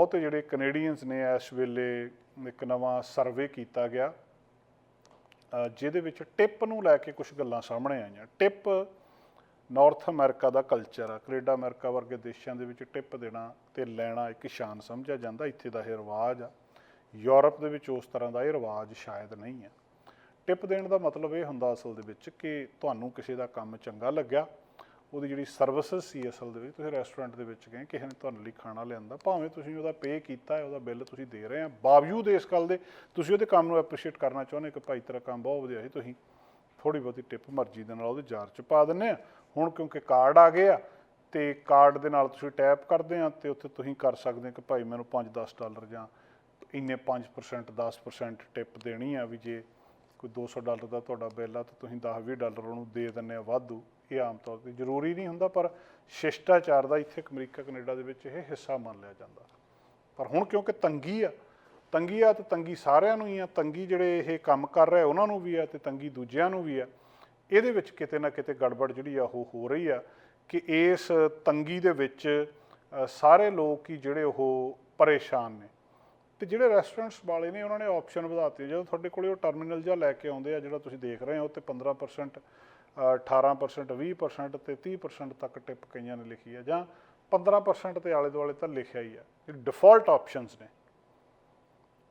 ਬਹੁਤੇ ਜਿਹੜੇ ਕੈਨੇਡੀਅਨਸ ਨੇ ਇਸ ਵੇਲੇ ਇੱਕ ਨਵਾਂ ਸਰਵੇ ਕੀਤਾ ਗਿਆ ਜਿਹਦੇ ਵਿੱਚ ਟਿਪ ਨੂੰ ਲੈ ਕੇ ਕੁਝ ਗੱਲਾਂ ਸਾਹਮਣੇ ਆਈਆਂ। ਟਿਪ ਨਾਰਥ ਅਮਰੀਕਾ ਦਾ ਕਲਚਰ ਆ ਕੈਨੇਡਾ ਅਮਰੀਕਾ ਵਰਗੇ ਦੇਸ਼ਾਂ ਦੇ ਵਿੱਚ ਟਿਪ ਦੇਣਾ ਤੇ ਲੈਣਾ ਇੱਕ ਸ਼ਾਨ ਸਮਝਿਆ ਜਾਂਦਾ, ਇੱਥੇ ਦਾ ਇਹ ਰਿਵਾਜ ਆ। ਯੂਰਪ ਦੇ ਵਿੱਚ ਉਸ ਤਰ੍ਹਾਂ ਦਾ ਇਹ ਰਿਵਾਜ ਸ਼ਾਇਦ ਨਹੀਂ ਆ। ਟਿਪ ਦੇਣ ਦਾ ਮਤਲਬ ਇਹ ਹੁੰਦਾ ਅਸਲ ਦੇ ਵਿੱਚ ਕਿ ਤੁਹਾਨੂੰ ਕਿਸੇ ਦਾ ਕੰਮ ਚੰਗਾ ਲੱਗਿਆ ਉਹਦੀ ਜਿਹੜੀ ਸਰਵਿਸਿਜ਼ ਸੀ ਅਸਲ ਦੇ ਵਿੱਚ, ਤੁਸੀਂ ਰੈਸਟੋਰੈਂਟ ਦੇ ਵਿੱਚ ਗਏ, ਕਿਸੇ ਨੇ ਤੁਹਾਨੂੰ ਲਈ ਖਾਣਾ ਲਿਆਂਦਾ, ਭਾਵੇਂ ਤੁਸੀਂ ਉਹਦਾ ਪੇ ਕੀਤਾ ਹੈ, ਉਹਦਾ ਬਿੱਲ ਤੁਸੀਂ ਦੇ ਰਹੇ ਆ ਬਾਵਜੂਦ ਇਸ ਗੱਲ ਦੇ ਤੁਸੀਂ ਉਹਦੇ ਕੰਮ ਨੂੰ ਐਪਰੀਸ਼ੀਏਟ ਕਰਨਾ ਚਾਹੁੰਦੇ ਕਿ ਭਾਈ ਤੇਰਾ ਕੰਮ ਬਹੁਤ ਵਧੀਆ ਸੀ, ਤੁਸੀਂ ਥੋੜੀ ਬਹੁਤੀ ਟਿਪ ਮਰਜ਼ੀ ਦੇ ਨਾਲ ਉਹਦੇ ਜਾਰ ਚ ਪਾ ਦਿੰਨੇ ਆ ਹੁਣ ਕਿਉਂਕਿ ਕਾਰਡ ਆ ਗਏ ਆ ਤੇ ਕਾਰਡ ਦੇ ਨਾਲ ਤੁਸੀਂ ਟੈਪ ਕਰਦੇ ਆ ਤੇ ਉੱਥੇ ਤੁਸੀਂ ਕਰ ਸਕਦੇ ਕਿ ਭਾਈ ਮੈਨੂੰ 5-10 ਡਾਲਰ ਜਾਂ ਇੰਨੇ 5% 10% ਟਿਪ ਦੇਣੀ ਆ ਵੀ ਜੇ ਕੋਈ 200 ਡਾਲਰ ਦਾ ਤੁਹਾਡਾ ਬਿੱਲ ਆ, ਤਾਂ ਤੁਸੀਂ 10-20 ਡਾਲਰ ਉਹਨੂੰ ਦੇ ਦਿੰਦੇ ਆ ਵਾਧੂ। ਇਹ ਆਮ ਤੌਰ ਤੇ ਜ਼ਰੂਰੀ ਨਹੀਂ ਹੁੰਦਾ ਪਰ ਸ਼ਿਸ਼ਟਾਚਾਰ ਦਾ ਇੱਥੇ ਅਮਰੀਕਾ ਕੈਨੇਡਾ ਦੇ ਵਿੱਚ ਇਹ ਹਿੱਸਾ ਮੰਨ ਲਿਆ ਜਾਂਦਾ। ਪਰ ਹੁਣ ਕਿਉਂਕਿ ਤੰਗੀ ਆ ਤੰਗੀ ਆ ਤੇ ਤੰਗੀ ਸਾਰਿਆਂ ਨੂੰ ਹੀ ਆ ਤੰਗੀ ਜਿਹੜੇ ਇਹ ਕੰਮ ਕਰ ਰਹੇ ਉਹਨਾਂ ਨੂੰ ਵੀ ਆ ਤੇ ਤੰਗੀ ਦੂਜਿਆਂ ਨੂੰ ਵੀ ਆ। ਇਹਦੇ ਵਿੱਚ ਕਿਤੇ ਨਾ ਕਿਤੇ ਗੜਬੜ ਜਿਹੜੀ ਆ ਉਹ ਹੋ ਰਹੀ ਆ ਕਿ ਇਸ ਤੰਗੀ ਦੇ ਵਿੱਚ ਸਾਰੇ ਲੋਕ ਹੀ ਜਿਹੜੇ ਉਹ ਪਰੇਸ਼ਾਨ ਨੇ। ਤੇ ਜਿਹੜੇ ਰੈਸਟੋਰੈਂਟਸ ਵਾਲੇ ਨੇ ਉਹਨਾਂ ਨੇ ਆਪਸ਼ਨ ਵਧਾਤੀ ਜਦੋਂ ਤੁਹਾਡੇ ਕੋਲੇ ਉਹ ਟਰਮੀਨਲ ਜਾਂ ਲੈ ਕੇ ਆਉਂਦੇ ਆ ਜਿਹੜਾ ਤੁਸੀਂ ਦੇਖ ਰਹੇ ਹੋ ਤੇ 15% ਅ, 18% 20% ਤੇ 30% ਤੱਕ ਟਿਪ ਕਈਆਂ ਨੇ ਲਿਖੀ ਹੈ ਜਾਂ 15% ਤੇ ਆਲੇ ਦੁਆਲੇ ਤਾਂ ਲਿਖਿਆ ਹੀ ਆ ਇਹ ਡਿਫਾਲਟ ਆਪਸ਼ਨਸ ਨੇ।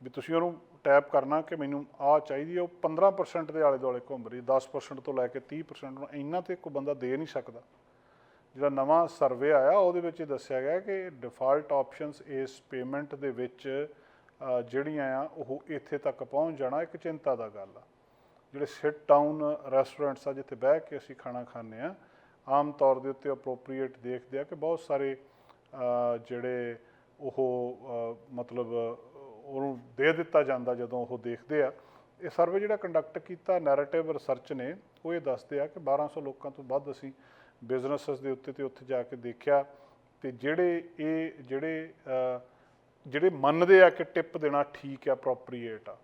ਵੀ ਤੁਸੀਂ ਉਹਨੂੰ ਟੈਪ ਕਰਨਾ ਕਿ ਮੈਨੂੰ ਆਹ ਚਾਹੀਦੀ ਹੈ, ਉਹ 15% ਦੇ ਆਲੇ ਦੁਆਲੇ ਘੁੰਮ ਰਹੀ ਹੈ 10% ਤੋਂ ਲੈ ਕੇ 30% ਨੂੰ ਇੰਨਾ ਤੇ ਕੋਈ ਬੰਦਾ ਦੇ ਨਹੀਂ ਸਕਦਾ। ਜਿਹੜਾ ਨਵਾਂ ਸਰਵੇ ਆਇਆ, ਉਹਦੇ ਵਿੱਚ ਇਹ ਦੱਸਿਆ ਗਿਆ ਕਿ ਡਿਫਾਲਟ ਆਪਸ਼ਨਸ ਇਸ ਪੇਮੈਂਟ ਦੇ ਵਿੱਚ ਜਿਹੜੀਆਂ ਆ, ਉਹ ਇੱਥੇ ਤੱਕ ਪਹੁੰਚ ਜਾਣਾ ਇੱਕ ਚਿੰਤਾ ਦਾ ਗੱਲ ਆ। ਜਿਹੜੇ ਸਿਟ ਡਾਊਨ ਰੈਸਟੋਰੈਂਟਸ ਆ, ਜਿੱਥੇ ਬਹਿ ਕੇ ਅਸੀਂ ਖਾਣਾ ਖਾਂਦੇ ਆ ਆਮ ਤੌਰ ਦੇ ਉੱਤੇ ਅਪਰੋਪਰੀਏਟ ਦੇਖਦੇ ਆ ਕਿ ਬਹੁਤ ਸਾਰੇ ਜਿਹੜੇ ਉਹ ਮਤਲਬ, ਉਹਨੂੰ ਦੇ ਦਿੱਤਾ ਜਾਂਦਾ ਜਦੋਂ ਉਹ ਦੇਖਦੇ ਆ। ਇਹ ਸਰਵੇ ਜਿਹੜਾ ਕੰਡਕਟ ਕੀਤਾ ਨੈਰੇਟਿਵ ਰਿਸਰਚ ਨੇ, ਉਹ ਇਹ ਦੱਸਦੇ ਆ ਕਿ 1200 ਲੋਕਾਂ ਤੋਂ ਵੱਧ ਅਸੀਂ ਬਿਜ਼ਨੈਸਸ ਦੇ ਉੱਤੇ ਤੇ ਉੱਥੇ ਜਾ ਕੇ ਦੇਖਿਆ ਤੇ ਜਿਹੜੇ ਇਹ, ਜਿਹੜੇ ਜਿਹੜੇ ਮੰਨਦੇ ਆ ਕਿ ਟਿਪ ਦੇਣਾ ਠੀਕ ਆ ਅਪਰੋਪਰੀਏਟ ਆ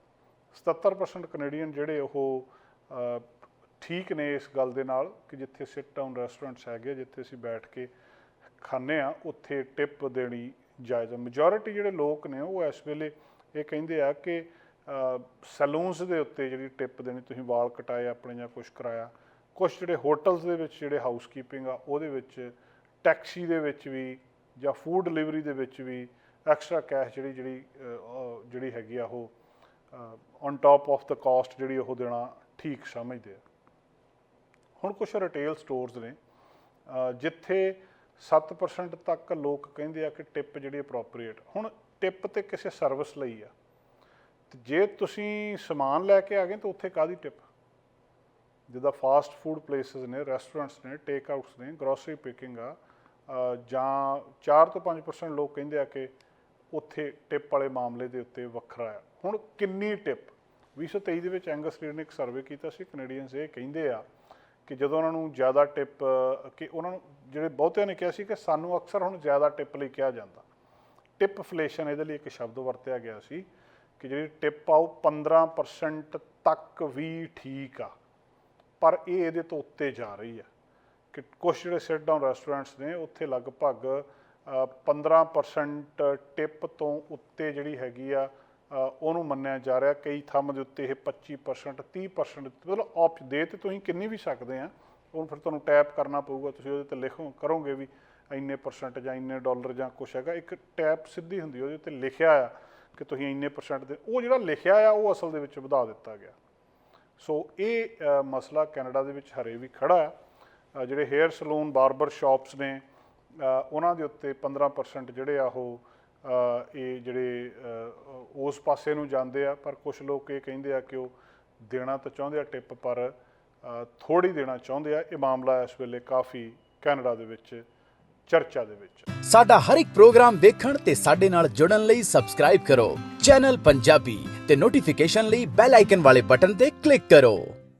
77% ਕੈਨੇਡੀਅਨ ਜਿਹੜੇ ਉਹ ਠੀਕ ਨੇ ਇਸ ਗੱਲ ਦੇ ਨਾਲ ਕਿ ਜਿੱਥੇ ਸਿਟ ਡਾਊਨ ਰੈਸਟੋਰੈਂਟਸ ਹੈਗੇ ਆ, ਜਿੱਥੇ ਅਸੀਂ ਬੈਠ ਕੇ ਖਾਂਦੇ ਆ ਉੱਥੇ ਟਿਪ ਦੇਣੀ ਜਾਇਜ਼ ਹੈ ਮੈਜੋਰਿਟੀ ਜਿਹੜੇ ਲੋਕ ਨੇ ਉਹ ਇਸ ਵੇਲੇ ਇਹ ਕਹਿੰਦੇ ਆ ਕਿ ਸੈਲੂਨਸ ਦੇ ਉੱਤੇ ਜਿਹੜੀ ਟਿਪ ਦੇਣੀ ਤੁਸੀਂ ਵਾਲ ਕਟਾਏ ਆਪਣੇ ਜਾਂ ਕੁਝ ਕਰਾਇਆ ਕੁਝ ਜਿਹੜੇ ਹੋਟਲਸ ਦੇ ਵਿੱਚ ਜਿਹੜੇ ਹਾਊਸਕੀਪਿੰਗ ਆ ਉਹਦੇ ਵਿੱਚ ਟੈਕਸੀ ਦੇ ਵਿੱਚ ਵੀ ਜਾਂ ਫੂਡ ਡਿਲੀਵਰੀ ਦੇ ਵਿੱਚ ਵੀ ਐਕਸਟਰਾ ਕੈਸ਼ ਜਿਹੜੀ ਜਿਹੜੀ ਜਿਹੜੀ ਹੈਗੀ ਆ ਉਹ ਔਨ ਟਾਪ ਆਫ ਦਾ ਕਾਸਟ ਜਿਹੜੀ ਉਹ ਦੇਣਾ ਠੀਕ ਸਮਝਦੇ ਆ। ਹੁਣ ਕੁਝ ਰਿਟੇਲ ਸਟੋਰਸ ਨੇ ਜਿੱਥੇ 7% ਤੱਕ ਲੋਕ ਕਹਿੰਦੇ ਆ ਕਿ ਟਿਪ ਜਿਹੜੀ ਅਪਰੋਪਰੀਏਟ ਹੁਣ ਟਿਪ ਤੇ ਕਿਸੇ ਸਰਵਿਸ ਲਈ ਆ। ਤੇ ਜੇ ਤੁਸੀਂ ਸਮਾਨ ਲੈ ਕੇ ਆ ਗਏ ਤਾਂ ਉੱਥੇ ਕਾਦੀ ਟਿਪ ਜਿੱਦਾਂ ਫਾਸਟ ਫੂਡ ਪਲੇਸਿਸ ਨੇ ਰੈਸਟੋਰੈਂਟਸ ਨੇ ਟੇਕ ਆਊਟਸ ਨੇ ਗਰੋਸਰੀ ਪਿਕਿੰਗ ਆ ਜਾਂ 4 ਤੋਂ 5% ਲੋਕ ਕਹਿੰਦੇ ਆ ਕਿ ਉੱਥੇ ਟਿਪ ਵਾਲੇ ਮਾਮਲੇ ਦੇ ਉੱਤੇ ਵੱਖਰਾ ਆ ਹੁਣ ਕਿੰਨੀ ਟਿਪ? 2023 ਦੇ ਵਿੱਚ ਐਂਗਸ ਰੀਡ ਨੇ ਇੱਕ ਸਰਵੇ ਕੀਤਾ ਸੀ, ਕੈਨੇਡੀਅਨਸ ਇਹ ਕਹਿੰਦੇ ਆ ਕਿ ਜਦੋਂ ਉਹਨਾਂ ਨੂੰ ਜ਼ਿਆਦਾ ਟਿਪ, ਕਿ ਉਹਨਾਂ ਨੂੰ ਜਿਹੜੇ ਬਹੁਤਿਆਂ ਨੇ ਕਿਹਾ ਸੀ ਕਿ ਸਾਨੂੰ ਅਕਸਰ ਹੁਣ ਜ਼ਿਆਦਾ ਟਿਪ ਲਈ ਕਿਹਾ ਜਾਂਦਾ। ਟਿਪ ਫਲੇਸ਼ਨ ਇਹਦੇ ਲਈ ਇੱਕ ਸ਼ਬਦ ਵਰਤਿਆ ਗਿਆ ਸੀ ਕਿ ਜਿਹੜੀ ਟਿਪ ਆ ਉਹ 15% ਤੱਕ ਵੀ ਠੀਕ ਆ। ਪਰ ਇਹ ਇਹਦੇ ਤੋਂ ਉੱਤੇ ਜਾ ਰਹੀ ਆ ਕਿ ਕੁਝ ਜਿਹੜੇ ਸਿਟ ਡਾਊਨ ਰੈਸਟੋਰੈਂਟਸ ਨੇ, ਉੱਥੇ ਲਗਭਗ 15% ਟਿਪ ਤੋਂ ਉੱਤੇ ਜਿਹੜੀ ਹੈਗੀ ਆ ਉਹਨੂੰ ਮੰਨਿਆ ਜਾ ਰਿਹਾ। ਕਈ ਥੰਮ ਦੇ ਉੱਤੇ ਇਹ 25% 30% ਮਤਲਬ ਆਪ ਦੇ ਤੇ ਤੁਸੀਂ ਕਿੰਨੀ ਵੀ ਸਕਦੇ ਆ, ਉਹ ਫਿਰ ਤੁਹਾਨੂੰ ਟੈਪ ਕਰਨਾ ਪਊਗਾ। ਤੁਸੀਂ ਉਹਦੇ ਤੇ ਲਿਖੋ, ਕਰੋਗੇ ਵੀ ਇੰਨੇ ਪਰਸੈਂਟ ਜਾਂ ਇੰਨੇ ਡਾਲਰ ਜਾਂ ਕੁਛ ਹੈਗਾ। ਇੱਕ ਟੈਪ ਸਿੱਧੀ ਹੁੰਦੀ ਉਹਦੇ ਉੱਤੇ ਲਿਖਿਆ ਆ ਕਿ ਤੁਸੀਂ ਇੰਨੇ ਪਰਸੈਂਟ ਦੇ, ਉਹ ਜਿਹੜਾ ਲਿਖਿਆ ਆ, ਉਹ ਅਸਲ ਦੇ ਵਿੱਚ ਵਧਾ ਦਿੱਤਾ ਗਿਆ। ਸੋ ਇਹ ਮਸਲਾ ਕੈਨੇਡਾ ਦੇ ਵਿੱਚ ਹਰੇ ਵੀ ਖੜਾ ਹੈ ਜਿਹੜੇ ਹੇਅਰ ਸਲੂਨ ਬਾਰਬਰ ਸ਼ਾਪਸ ਨੇ ਉਹਨਾਂ ਦੇ ਉੱਤੇ 15% ਜਿਹੜੇ ਆ ਉਹ ਇਹ ਜਿਹੜੇ ਉਸ ਪਾਸੇ ਨੂੰ ਜਾਂਦੇ ਆ, ਪਰ ਕੁਝ ਲੋਕ ਇਹ ਕਹਿੰਦੇ ਆ ਕਿ ਉਹ ਦੇਣਾ ਤਾਂ ਚਾਹੁੰਦੇ ਆ ਟਿਪ, ਪਰ ਥੋੜੀ ਦੇਣਾ ਚਾਹੁੰਦੇ ਆ। ਇਹ ਮਾਮਲਾ ਇਸ ਵੇਲੇ ਕਾਫੀ ਕੈਨੇਡਾ ਦੇ ਵਿੱਚ ਚਰਚਾ ਦੇ ਵਿੱਚ ਸਾਡਾ ਹਰ ਇੱਕ ਪ੍ਰੋਗਰਾਮ ਦੇਖਣ ਤੇ ਸਾਡੇ ਨਾਲ ਜੁੜਨ ਲਈ ਸਬਸਕ੍ਰਾਈਬ ਕਰੋ। ਚੈਨਲ ਪੰਜਾਬੀ ਤੇ ਨੋਟੀਫਿਕੇਸ਼ਨ ਲਈ ਬੈਲ ਆਈਕਨ ਵਾਲੇ ਬਟਨ ਤੇ ਕਲਿੱਕ ਕਰੋ।